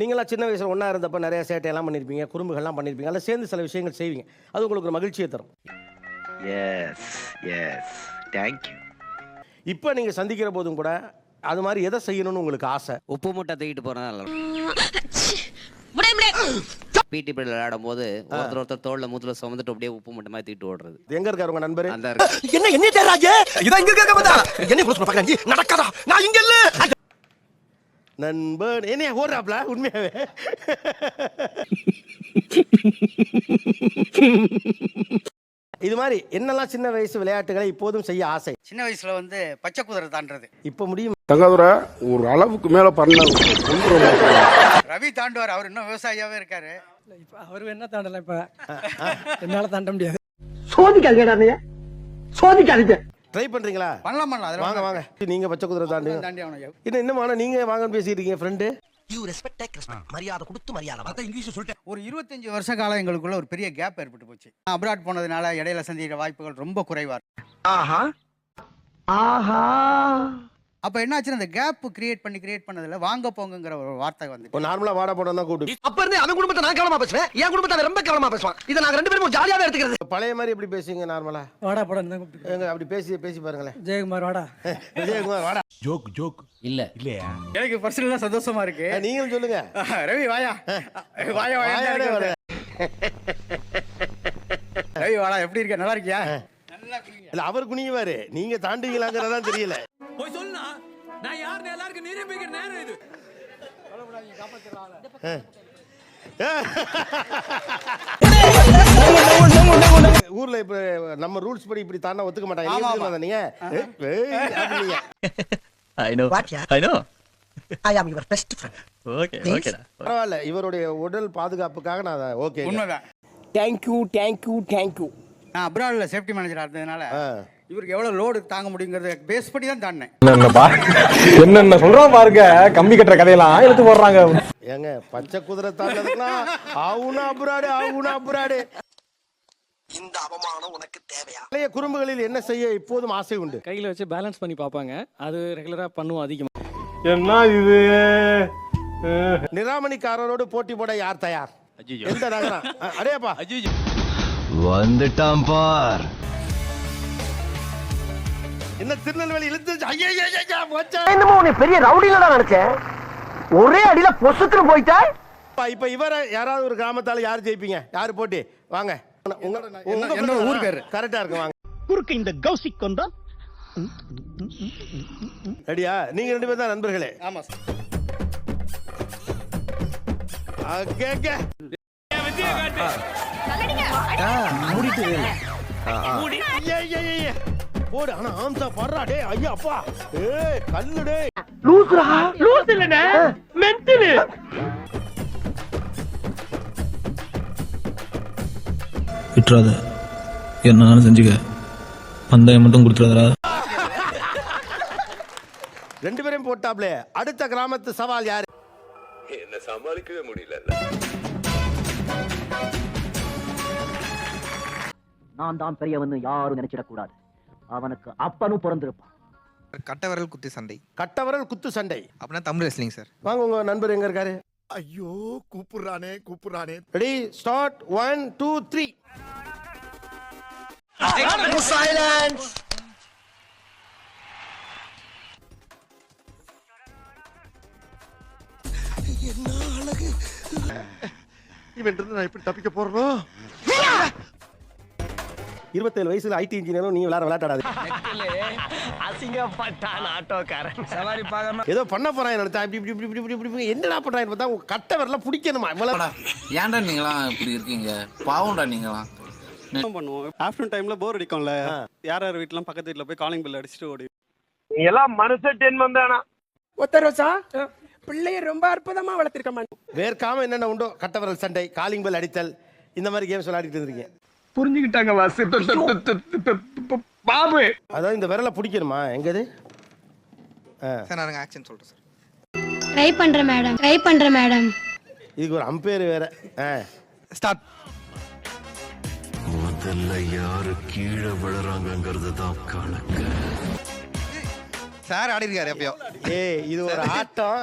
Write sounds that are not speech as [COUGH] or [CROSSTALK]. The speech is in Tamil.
நீங்களாம் சின்ன வயசுல ஒன்றா இருந்தப்ப நிறைய சேட்டையெல்லாம் பண்ணியிருப்பீங்க குறும்புகள்லாம் பண்ணியிருப்பீங்க அதில் சேர்ந்து சில விஷயங்கள் செய்வீங்க. அது உங்களுக்கு ஒரு மகிழ்ச்சியை தரும். எஸ் எஸ் தேங்க்யூ இப்போ நீங்கள் சந்திக்கிற போதும் கூட அது மாதிரி எதை செய்யணும்னு உங்களுக்கு ஆசை? உப்பு மூட்டை தூக்கிட்டு போறதா பிடி பீரியட் விளையாடும் போது ஒருத்தர் ஒருத்தர் தோல்ல மூத்துல சுமந்துட்டு அப்படியே உப்பு மூட்டை மாதிரி தூக்கிட்டு ஓடுறது. எங்கே இருக்கார் உங்கள் நண்பர்? அந்த என்ன என்ன தேராஜே இதான் இங்க வந்தா என்ன நடக்காதா? நான் இங்க இல்ல. நண்பன். என்ன ஓடுறாப்ல? உண்மையாவே? இது மாதிரி என்னெல்லாம் சின்ன வயசு விளையாட்டுகளை இப்போதும் செய்ய ஆசை? சின்ன வயசுல வந்து பச்சை குதிரை தாண்டறது. இப்போ முடியும். தங்காதுரை ஒரு அளவுக்கு மேல பண்ண ரவி தாண்டுவார். அவர் இன்னும் விவசாயியாவே இருக்காரு. இப்ப அவர் என்ன தாண்டலாம் இப்ப. என்னால தாண்ட முடியாது. சோதிக்காதீங்கடா நீ சோதிக்காதீங்க. ட்ரை பண்றீங்களா? பண்ணலாம் பண்ணலாம். அதுல வாங்க வாங்க. நீங்க பச்சை குதிரை தாண்டு தாண்டி அவனை இன்னும் இன்னும் ஆனா நீங்க வாங்கன்னு பேசிட்டு இருக்கீங்க friend you respect take respect மரியாதை கொடுத்து மரியாதை. அதான் இங்கிலீஷ் சொல்லிட்டேன். ஒரு இருபத்தஞ்சு வருஷ காலம் எங்களுக்குள்ள ஒரு பெரிய கேப் ஏற்பட்டு போச்சு. அப்ராட் போனதுனால இடையில சந்திக்கிற வாய்ப்புகள் ரொம்ப குறைவா இருக்கு. ஆஹா. ஆஹா. அப்ப என்னாச்சுன்னா அந்த கேப் கிரியேட் பண்ணி கிரியேட் பண்ணதுல வாங்க போங்கங்கிற ஒரு வார்த்தை வந்து இப்போ நார்மலா வாடா போடம் தான் கூப்பிட்டு அப்ப இருந்து அவன் குடும்பத்தை நான் கவனமா பேசுவேன் என் குடும்பத்தை ரொம்ப கவனமா பேசுவான். இதை நாங்க ரெண்டு பேரும் ஜாலியாவே எடுத்துக்கிறது. பழைய மாதிரி எப்படி பேசுவீங்க நார்மலா வாடா படம் தான் கூப்பிட்டு அப்படி பேசி பேசி பாருங்களேன். ஜெயக்குமார் வாடா. விஜயகுமார் வாடா. எனக்கு பர்சனலா சந்தோஷமா இருக்கு. நீங்களும் சொல்லுங்க. ரவி வாயா. [LAUGHS] வாயா வாயா. ரவி வாடா எப்படி இருக்க? நல்லா இருக்கியா? நல்லா இருக்கீங்க இல்ல அவர் குனியுவாரு. நீங்க தாண்டுவீங்களாங்கிறதான் தெரியல. ஊர்ல இப்ப நம்ம ரூல்ஸ் படி இப்படி தாண்டா ஒத்துக்க மாட்டாங்க. நீங்க. ஐ am your best friend okay ஓகேடா பரவாயில்ல இவருடைய உடல் பாதுகாப்புக்காக நான் ஓகே உண்மைதான். தேங்க்யூ தேங்க்யூ தேங்க்யூ நான் அப்ராட்ல சேஃப்டி மேனேஜரா இருந்ததுனால இவருக்கு எவ்வளவு லோடு தாங்க முடியுங்கிறத பேஸ் பண்ணி தான் தாண்டினேன். என்னப்பா என்னென்ன சொல்றான் பாருங்க. கம்பி கட்டுற கதையெல்லாம் இழுத்து போடுறாங்க. ஏங்க பச்சை குதிரை தாண்டதுக்குலாம் ஆவுனா அப்புறாடு ஆவுனா அப்புறாடு. இந்த அவமானம் உனக்கு தேவையா? பழைய குறும்புகளில் என்ன செய்ய இப்போதும் ஆசை உண்டு? கையில வச்சு பேலன்ஸ் பண்ணி பார்ப்பாங்க. அது ரெகுலரா பண்ணுவோம் அதிகமா. என்ன இது? நிராமணிக்காரரோடு போட்டி போட யார் தயார்? எந்த நகரம் அடேப்பா. வந்துட்டான் பார். என்ன திருநெல்வேலி இழுத்து ஐயா போச்சா? என்னமோ உன்னை பெரிய ரவுடில நினைச்சேன். ஒரே அடியில பொசுக்குன்னு போயிட்டா இப்ப- இப்ப இவரை யாராவது ஒரு கிராமத்தால யார் ஜெயிப்பீங்க? யார் போட்டி? வாங்க. உங்க உங்க என்னோட ஊர் பேரு. கரெக்டா இருக்கு வாங்க. குறுக்கு இந்த கௌசிக் கொண்டா? ரெடியா? நீங்க ரெண்டு பேரும் தான் நண்பர்களே. ஆமா சார் அங்கே, போடு. ஆனா ஆம்சா படுறா. டே ஐயா அப்பா. ஏய் கல்லு டே லூசுரா? லூசு இல்லனே மென்டலு விட்டுறாத. என்னன்னு செஞ்சுக்க. பந்தயம் மட்டும் கொடுத்துறாதடா. ரெண்டு பேரையும் போட்டாப்லே. அடுத்த கிராமத்து சவால் யாரு? நான் தான் பெரியவன்னு யாரும் நினைச்சிடக்கூடாது. அவனுக்கு அப்பனும் பிறந்திருப்பான். கட்டவரல் குத்து சண்டை. கட்டவரல் குத்து சண்டை. அப்படின்னா தமிழ் ரெஸ்லிங் சார் வாங்க உங்க நண்பர் எங்க இருக்காரு? ஐயோ கூப்பிடுறானே கூப்பிடுறானே. Ready start one two three silence இவன் நான் எப்படி தப்பிக்க போறோம் இருபத்தேழு வயசுல ஐடி இன்ஜினியரும் நீ விளையாட விளையாடாது அசிங்கப்பட்டான் ஆட்டோக்காரன். ஏதோ பண்ண போறான் நினைச்சா இப்படி இப்படி இப்படி இப்படி இப்படி இப்படி. என்னடா பண்றான் பார்த்தா உங்க கட்ட வரல பிடிக்கணுமா? இவ்வளவு ஏன்டா நீங்களாம் இப்படி இருக்கீங்க? பாவம்டா நீங்களாம். பண்ணுவோம்? ஆஃப்டர்நூன் டைம்ல போர் அடிக்கும்ல. யார் யார் வீட்லாம் பக்கத்து வீட்ல போய் காலிங் பெல் அடிச்சுட்டு ஓடி எல்லாம் மனுஷ டென் வந்தானா ஒத்தரோசா பிள்ளைய ரொம்ப அற்புதமா வளர்த்திருக்கமா வேர்க்காம என்னென்ன உண்டோ? கட்டவரல் சண்டை காலிங் பெல் அடித்தல் இந்த மாதிரி கேம்ஸ் விளையாடிட்டு இருக்கீங்க புரிஞ்சுக்கிட்டாங்க வாசு. பாபு. அதாவது இந்த விரலை பிடிக்கணுமா? எங்கது? சார் நான் ஆக்ஷன் சொல்றேன் சார். ட்ரை பண்றேன் மேடம் ட்ரை பண்றேன் மேடம் இதுக்கு ஒரு அம்பேர் வேற. ஆ. ஸ்டார்ட் முதல்ல யாரு கீழே விழுறாங்கிறது தான் கணக்கு. சார் ஆடி இருக்காரு எப்பயோ. ஏய் இது ஒரு ஆட்டம்.